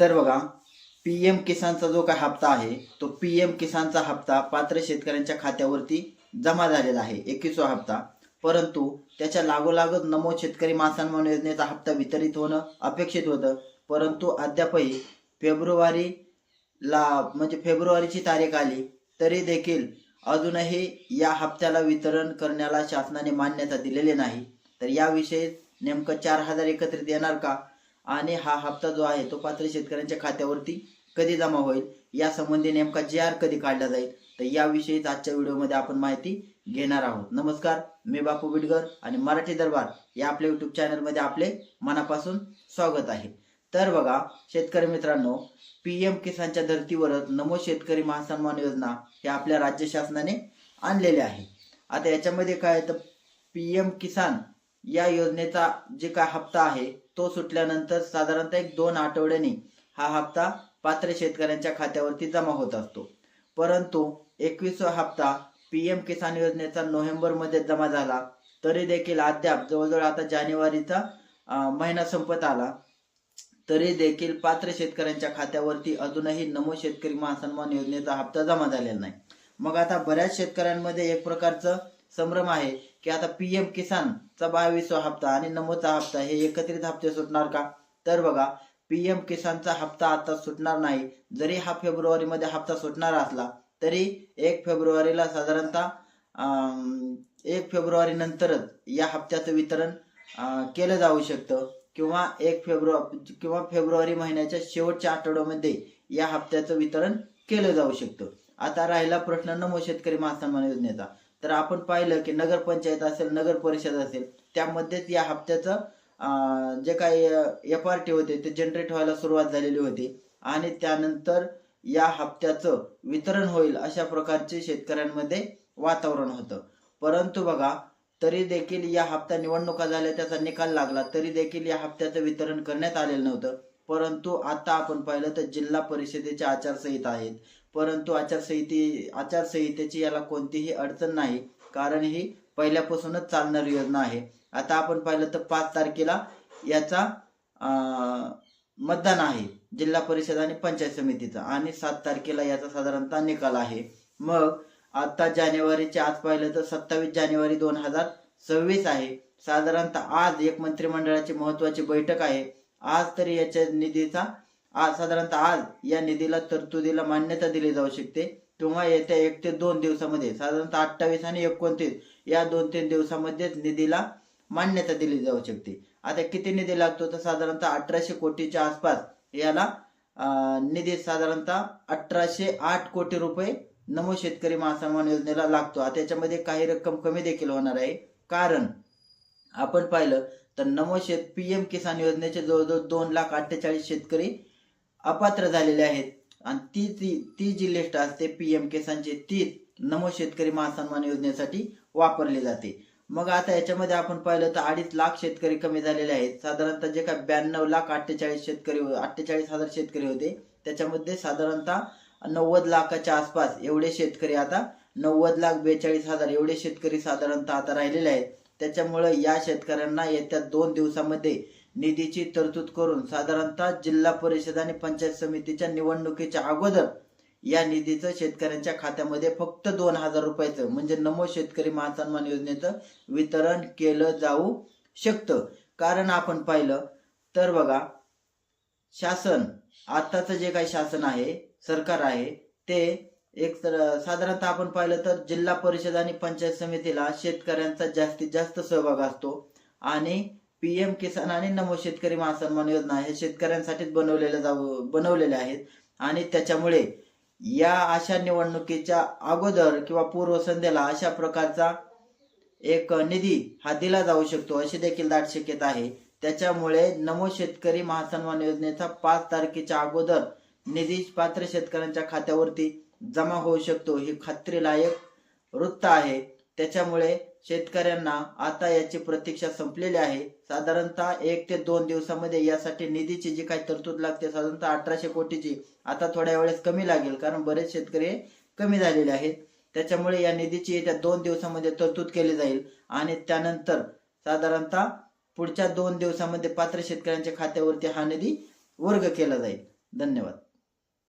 तर बघा P M किसानचा जो काय हप्ता आहे तो पी एम किसानचा हप्ता पात्र शेतकऱ्यांच्या खात्यावरती जमा झालेला आहे एकवीसवा हप्ता. परंतु त्याच्या लागोलागच नमो शेतकरी मानसन्मान योजनेचा हप्ता वितरित होणं अपेक्षित होतं. परंतु अद्यापही फेब्रुवारी ला म्हणजे फेब्रुवारीची तारीख आली तरी देखील अजूनही या हप्त्याला वितरण करण्याला शासनाने मान्यता दिलेली नाही. तर याविषयी नेमकं चार हजार एकत्रित येणार का? आणि हा हप्ता जो आहे तो पात्र शेतकऱ्यांच्या खात्यावरती कधी जमा होईल या संबंधी नेमका जे आर कधी काढला जाईल तर याविषयीच आजच्या व्हिडिओमध्ये आपण माहिती घेणार आहोत. नमस्कार मी बापू बिडगर आणि मराठी दरबार या आपल्या युट्यूब चॅनलमध्ये आपले मनापासून स्वागत आहे. तर बघा शेतकरी मित्रांनो पी एम किसानच्या धर्तीवरच नमो शेतकरी महासन्मान योजना हे आपल्या राज्य शासनाने आणलेले आहे. आता याच्यामध्ये काय तर पी एम किसान या योजनेचा जे काय हप्ता आहे तो सुटल्यानंतर साधारणतः एक दोन आठवड्यांनी हा हप्ता पात्र शेतकऱ्यांच्या खात्यावरती जमा होत असतो. परंतु एकवीसवा हप्ता पी एम किसान योजनेचा नोव्हेंबरमध्ये जमा झाला तरी देखील अद्याप जवळजवळ आता जानेवारीचा महिना संपत आला. तरी देखील पात्र शेतकऱ्यांच्या खात्यावरती अजूनही नमो शेतकरी महासन्मान योजनेचा हप्ता जमा झालेला नाही. मग आता बऱ्याच शेतकऱ्यांमध्ये एक प्रकारचं संभ्रम आहे. की आता पी एम किसानचा बावीसवा हप्ता आणि नमोचा हप्ता हे एकत्रित हप्ते सुटणार का? तर बघा पी एम किसानचा हप्ता आता सुटणार नाही. जरी हा फेब्रुवारीमध्ये हप्ता सुटणार असला तरी एक फेब्रुवारीला साधारणतः अं, एक फेब्रुवारी नंतरच या हप्त्याचं वितरण केलं जाऊ शकतं. किंवा एक फेब्रुवारी किंवा फेब्रुवारी महिन्याच्या शेवटच्या आठवड्यामध्ये या हप्त्याचं वितरण केलं जाऊ शकतं. आता राहिला प्रश्न नमो शेतकरी महासन्मान योजनेचा. तर आपण पाहिलं की नगरपंचायत असेल नगर परिषद असेल त्यामध्येच या हप्त्याचं जे काही एफ आर टी होते ते जनरेट व्हायला सुरुवात झालेली होती. आणि त्यानंतर या हप्त्याचं वितरण होईल अशा प्रकारचे शेतकऱ्यांमध्ये वातावरण होतं. परंतु बघा तरी देखील या हप्ता निवडणुका झाल्या त्याचा निकाल लागला तरी देखील या हप्त्याचं वितरण करण्यात आलेलं नव्हतं. परंतु आता आपण पाहिलं तर जिल्हा परिषदेच्या आचारसंहिता आहेत. परंतु आचारसंहिते आचारसंहितेची याला कोणतीही अडचण नाही. कारण ही पहिल्यापासूनच चालणारी योजना आहे. आता आपण पाहिलं तर पाच तारखेला याचा मतदान आहे. जिल्हा परिषद आणि पंचायत समितीचा. आणि सात तारखेला याचा साधारणतः निकाल आहे. मग आता जानेवारीचे आज पाहिलं तर सत्तावीस जानेवारी दोन हजार सव्वीस आहे. साधारणतः आज एक मंत्रिमंडळाची महत्वाची बैठक आहे. आज तरी याच्या निधीचा आज साधारणतः आज या निधीला तरतुदीला मान्यता दिली जाऊ शकते. किंवा येत्या एक ते दोन दिवसामध्ये साधारणतः अठ्ठावीस आणि एकोणतीस या दोन तीन दिवसामध्येच निधीला मान्यता दिली जाऊ शकते. आता किती निधी लागतो? तर साधारणतः अठराशे कोटीच्या आसपास याला निधी साधारणतः अठराशे आठ कोटी रुपये नमो शेतकरी महासन्मान योजनेला लागतो. आता याच्यामध्ये काही रक्कम कमी देखील होणार आहे. कारण आपण पाहिलं तर नमो शेत पी एम किसान योजनेचे जवळजवळ दोन लाख अठ्ठेचाळीस शेतकरी अपात्र झालेले आहेत. आणि ती ती ती जी लिस्ट असते पी एम किसानची ती नमो शेतकरी महासन्मान योजनेसाठी वापरली जाते. मग आता याच्यामध्ये आपण पाहिलं तर अडीच लाख शेतकरी कमी झालेले आहेत. साधारणतः जे काय ब्याण्णव लाख अठ्ठेचाळीस शेतकरी अठ्ठेचाळीस हजार शेतकरी होते त्याच्यामध्ये साधारणतः नव्वद लाखाच्या आसपास एवढे शेतकरी आता नव्वद लाख बेचाळीस हजार एवढे शेतकरी साधारणतः आता राहिलेले आहेत. त्याच्यामुळे या शेतकऱ्यांना येत्या दोन दिवसामध्ये निधीची तरतूद करून साधारणतः जिल्हा परिषद आणि पंचायत समितीच्या निवडणुकीच्या अगोदर या निधीचं शेतकऱ्यांच्या खात्यामध्ये फक्त दोन हजार रुपयाचं म्हणजे नमो शेतकरी महासन्मान योजनेचं वितरण केलं जाऊ शकतं. कारण आपण पाहिलं तर बघा शासन आत्ताचं जे काही शासन आहे सरकार आहे ते एक तर साधारणतः आपण पाहिलं तर जिल्हा परिषद आणि पंचायत समितीला शेतकऱ्यांचा जास्तीत जास्त सहभाग असतो आणि पी एम किसान आणि नमो शेतकरी महासन्मान योजना हे शेतकऱ्यांसाठीच बनवलेल्या जाऊ बनवलेल्या आहेत. आणि त्याच्यामुळे या अशा निवडणुकीच्या अगोदर किंवा पूर्वसंध्येला अशा प्रकारचा एक निधी हा दिला जाऊ शकतो अशी देखील दाट शक्यता आहे. त्याच्यामुळे नमो शेतकरी महासन्मान योजनेचा पाच तारखेच्या अगोदर निधी पात्र शेतकऱ्यांच्या खात्यावरती जमा होऊ शकतो ही खात्रीलायक वृत्त आहे. त्याच्यामुळे शेतकऱ्यांना आता याची प्रतीक्षा संपलेली आहे. साधारणतः एक ते दोन दिवसामध्ये यासाठी निधीची जी काही तरतूद लागते साधारणतः अठराशे कोटीची आता थोड्या वेळेस कमी लागेल कारण बरेच शेतकरी कमी झालेले आहेत. त्याच्यामुळे या निधीची येत्या दोन दिवसामध्ये तरतूद केली जाईल. आणि त्यानंतर साधारणतः पुढच्या दोन दिवसामध्ये पात्र शेतकऱ्यांच्या खात्यावरती हा निधी वर्ग केला जाईल. धन्यवाद.